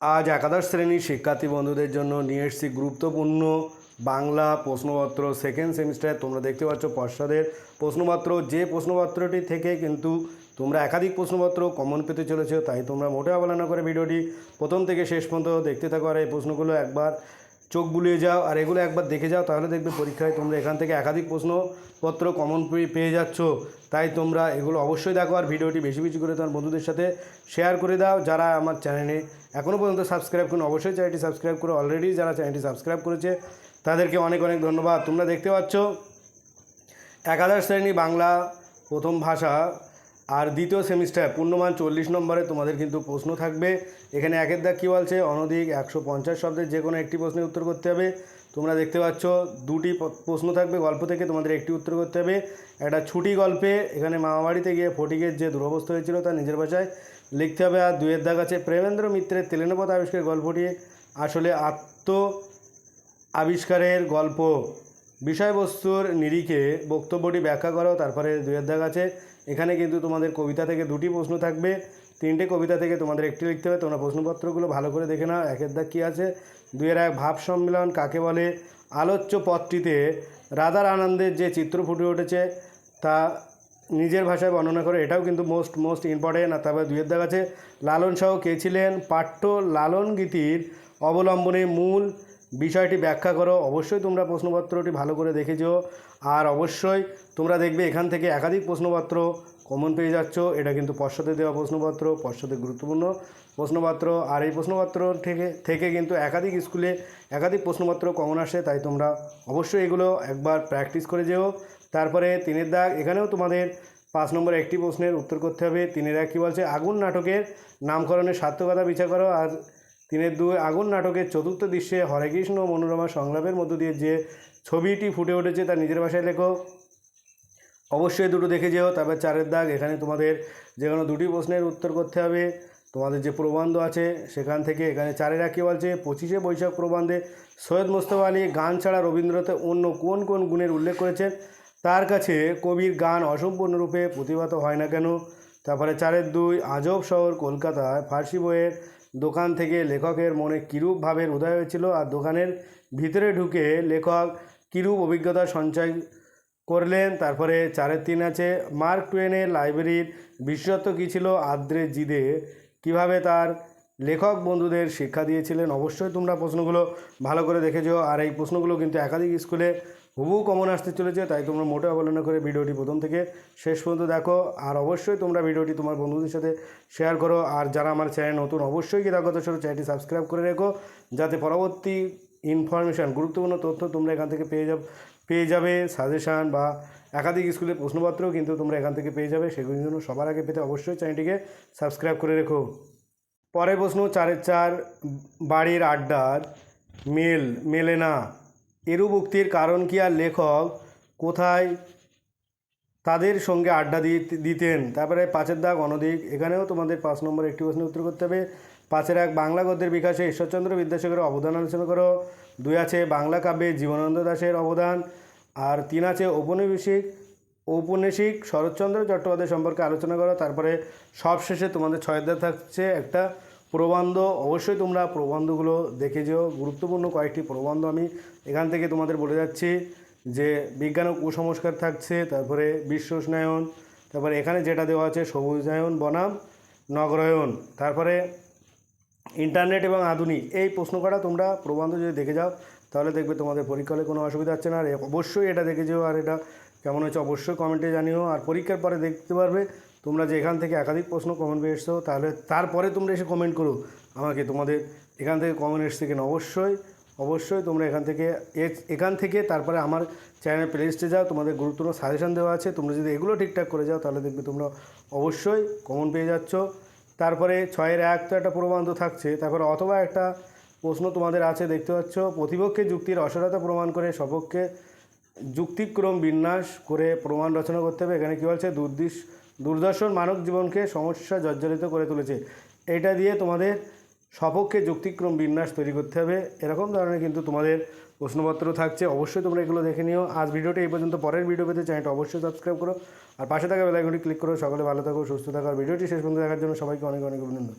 আজ একাদশ শ্রেণির শিক্ষার্থী বন্ধুদের জন্য নিয়ে এসেছি গুরুত্বপূর্ণ বাংলা প্রশ্নপত্র সেকেন্ড সেমিস্টার তোমরা দেখতে পাচ্ছ পশ্চাদের প্রশ্নপত্র। যে প্রশ্নপত্রটি থেকে কিন্তু তোমরা একাধিক প্রশ্নপত্র কমন পেতে চলেছ, তাই তোমরা মোটে অবহেলা করে ভিডিওটি প্রথম থেকে শেষ পর্যন্ত দেখতে থাকো। আর এই প্রশ্নগুলো একবার চোখ বুলিয়ে যাও আর এগুলো একবার দেখে যাও, তাহলে দেখবে পরীক্ষায় তোমরা এখান থেকে একাধিক প্রশ্নপত্র কমন পেয়ে যাচ্ছ। তাই তোমরা এগুলো অবশ্যই দেখো আর ভিডিওটি বেশি বেশি করে তোমার বন্ধুদের সাথে শেয়ার করে দাও। যারা আমার চ্যানেলে এখনও পর্যন্ত সাবস্ক্রাইব করুন, অবশ্যই চ্যানেলটি সাবস্ক্রাইব করে অলরেডি যারা চ্যানেলটি সাবস্ক্রাইব করেছে, তাদেরকে অনেক অনেক ধন্যবাদ। তোমরা দেখতে পাচ্ছ, একাদশ শ্রেণি বাংলা প্রথম ভাষা আর দ্বিতীয় সেমিস্টার, পূর্ণমান চল্লিশ নম্বরে তোমাদের কিন্তু প্রশ্ন থাকবে। এখানে একের দাগ কী বলছে? অনধিক একশো পঞ্চাশ শব্দের যে কোনো একটি প্রশ্নের উত্তর করতে হবে। তোমরা দেখতে পাচ্ছ, দুটি প্রশ্ন থাকবে গল্প থেকে, তোমাদের একটি উত্তর করতে হবে। একটা ছুটি গল্পে, এখানে মামাবাড়িতে গিয়ে ফটিকের যে দুরবস্থা হয়েছিল তা নিজের ভাষায় লিখতে হবে। আর দুয়ের দাগ আছে প্রেমেন্দ্র মিত্রের তেলেনপথ আবিষ্কার গল্পটি। আসলে আত্ম আবিষ্কারের গল্প। বিষয়বস্তুর নিরিখে বক্তব্যটি ব্যাখ্যা করো, তারপরে দুয়ের দাগ আছে। এখানে কিন্তু তোমাদের কবিতা থেকে দুটি প্রশ্ন থাকবে। তিনটে কবিতা থেকে তোমাদের একটি লিখতে হবে। তোমরা প্রশ্নপত্রগুলো ভালো করে দেখে নাও, একের দাগ কী আছে। দুয়ের এক, ভাব সম্মেলন কাকে বলে? আলোচ্য পথটিতে রাধার আনন্দের যে চিত্র ফুটে উঠেছে, তা নিজের ভাষায় বর্ণনা করে। এটাও কিন্তু মোস্ট মোস্ট ইম্পর্টেন্ট আর তারপরে দুয়ের দাগ আছে। লালন শাহ কে ছিলেন? পাঠ্য লালন গীতির অবলম্বনে মূল বিষয়টি ব্যাখ্যা করো। অবশ্যই তোমরা প্রশ্নপত্রটি ভালো করে দেখেছ। আর অবশ্যই তোমরা দেখবে এখান থেকে একাধিক প্রশ্নপত্র কমন পেয়ে যাচ্ছ। এটা কিন্তু পশ্চাতে দেওয়া প্রশ্নপত্র, পশ্চাতে গুরুত্বপূর্ণ প্রশ্নপত্র। আর এই প্রশ্নপত্র থেকে থেকে কিন্তু একাধিক স্কুলে একাধিক প্রশ্নপত্র কমন আসে, তাই তোমরা অবশ্যই এগুলো একবার প্র্যাকটিস করে যেও। তারপরে তিনের দাগ, এখানেও তোমাদের পাঁচ নম্বর একটি প্রশ্নের উত্তর করতে হবে। তিনের এক কী বলছে? আগুন নাটকের নামকরণের সার্থকতা বিচার করো। আর তিনের দুই আগুন নাটকের চতুর্থ দৃশ্যে হরেকৃষ্ণ মনোরমা সংলাপের মধ্য দিয়ে যে ছবিটি ফুটে উঠেছে তা নিজের ভাষায় লেখো। অবশ্যই দুটো দেখে যেও, তারপর চারের দাগ, এখানে তোমাদের যে কোনো দুটি প্রশ্নের উত্তর করতে হবে। তোমাদের যে প্রবন্ধ আছে, সেখান থেকে এখানে চারের এক বলছে, পঁচিশে বৈশাখ প্রবন্ধে সৈয়দ মোস্তফা আলী গান ছাড়া রবীন্দ্রতে অন্য কোন কোন গুণের উল্লেখ করেছেন? তার কাছে কবির গান অসম্পূর্ণরূপে প্রতিভাত হয় না কেন? তারপরে চারের দুই, আজব শহর কলকাতায় ফার্সি বইয়ের দোকান থেকে লেখকের মনে কীরূপ ভাবের উদয় হয়েছিল আর দোকানের ভিতরে ঢুকে লেখক কীরূপ অভিজ্ঞতা সঞ্চয় করলেন? তারপরে চারের তিন আছে, মার্ক টুয়েনের লাইব্রেরির বিশেষত্ব কী ছিল? আদ্রে জিদে কীভাবে তার লেখক বন্ধুদের শিক্ষা দিয়েছিলেন। অবশ্যই তোমরা প্রশ্নগুলো ভালো করে দেখেছ। আর এই প্রশ্নগুলো কিন্তু একাধিক স্কুলে হুবহু কমন আসতে চলেছে, তাই তোমরা মোটে অবলম্বন করে ভিডিওটি প্রথম থেকে শেষ পর্যন্ত দেখো। আর অবশ্যই তোমরা ভিডিওটি তোমার বন্ধুদের সাথে শেয়ার করো। আর যারা আমার চ্যানেল নতুন, অবশ্যই কৃতজ্ঞত স্বরূপ চ্যানেলটি সাবস্ক্রাইব করে রেখো, যাতে পরবর্তী ইনফরমেশান গুরুত্বপূর্ণ তথ্য তোমরা এখান থেকে পেয়ে যাবে পেয়ে যাবে। সাজেশান বা একাধিক স্কুলের প্রশ্নপত্রও কিন্তু তোমরা এখান থেকে পেয়ে যাবে। সেগুলির জন্য সবার আগে পেতে অবশ্যই চ্যানেলটিকে সাবস্ক্রাইব করে রেখো। পরের প্রশ্ন, চারের চার বাড়ির আড্ডার মেল, মেলে না। এরূপ উক্তির কারণ কি আর লেখক কোথায় তাদের সঙ্গে আড্ডা দিতেন? তারপরে পাঁচের দাগ অনধিক। এখানেও তোমাদের পাঁচ নম্বর একটি প্রশ্নের উত্তর করতে হবে। পাঁচের এক, বাংলা গদ্যের বিকাশে ঈশ্বরচন্দ্র বিদ্যাসাগরের অবদান আলোচনা করো। দুই আছে, বাংলা কাব্যে জীবনানন্দ দাশের অবদান। আর তিন আছে, ঔপনিবেশিক ঔপন্যাসিক শরৎচন্দ্র চট্টোপাধ্যায় সম্পর্কে আলোচনা করো, তারপরে সবশেষে তোমাদের দাগ থাকছে একটা প্রবন্ধ। অবশ্যই তোমরা প্রবন্ধগুলো দেখে যেও। গুরুত্বপূর্ণ কয়েকটি প্রবন্ধ আমি এখান থেকে তোমাদের বলে যাচ্ছি। যে বিজ্ঞান ও কুসংস্কার থাকছে, তারপরে বিশ্ব উষ্ণায়ন, তারপরে এখানে যেটা দেওয়া আছে সবুজায়ন বনাম, নগরায়ন, তারপরে ইন্টারনেট এবং আধুনিক। এই প্রশ্ন করা তোমরা প্রবন্ধ যদি দেখে যাও, তাহলে দেখবে তোমাদের পরীক্ষা হলে কোনো অসুবিধা হচ্ছে না। আর অবশ্যই এটা দেখে যেও আর এটা কেমন হয়েছে অবশ্যই কমেন্টে জানিও, আর পরীক্ষার পরে দেখতে পারবে, তোমরা যে এখান থেকে একাধিক প্রশ্ন কমেন্ট পেয়ে এসছো, তাহলে তারপরে তোমরা এসে কমেন্ট করো আমাকে, তোমাদের এখান থেকে কমেন্ট এসছে কিনা। অবশ্যই অবশ্যই তোমরা এখান থেকে এখান থেকে তারপরে আমার চ্যানেল প্লেলিস্টে যাও, তোমাদের গুরুত্বপূর্ণ সাজেশন দেওয়া আছে, তোমরা যদি এগুলো ঠিকঠাক করে যাও, তাহলে দেখবে তোমরা অবশ্যই কমন পেয়ে যাচ্ছ। তারপরে ছয়ের এক তো একটা প্রবন্ধ থাকছে, তারপরে অথবা একটা প্রশ্ন তোমাদের আছে, দেখতে পাচ্ছ প্রতিপক্ষে যুক্তির অসরতা প্রমাণ করে, সপক্ষে যুক্তিক্রম বিন্যাস করে প্রমাণ রচনা করতে হবে। এখানে কী বলছে? দুর্দিশ, দুর্দর্শন মানব জীবনকে সমস্যা জর্জরিত করে তুলেছে। এটা দিয়ে তোমাদের সপক্ষে যুক্তিক্রম বিন্যাস তৈরি করতে হবে। এরকম ধরনের কিন্তু তোমাদের প্রশ্নপত্র থাকছে। অবশ্যই তোমরা এগুলো দেখে নিও। আজ ভিডিওটা এই পর্যন্ত। পরের ভিডিও পেতে চ্যানেলটা অবশ্যই সাবস্ক্রাইব করো। আর পাশে থাকা বেলাইকনটি ক্লিক করো। সকলে ভালো থাকো, সুস্থ থাকো। ভিডিওটি শেষ পর্যন্ত দেখার জন্য সবাইকে অনেক অনেক অভিনন্দন।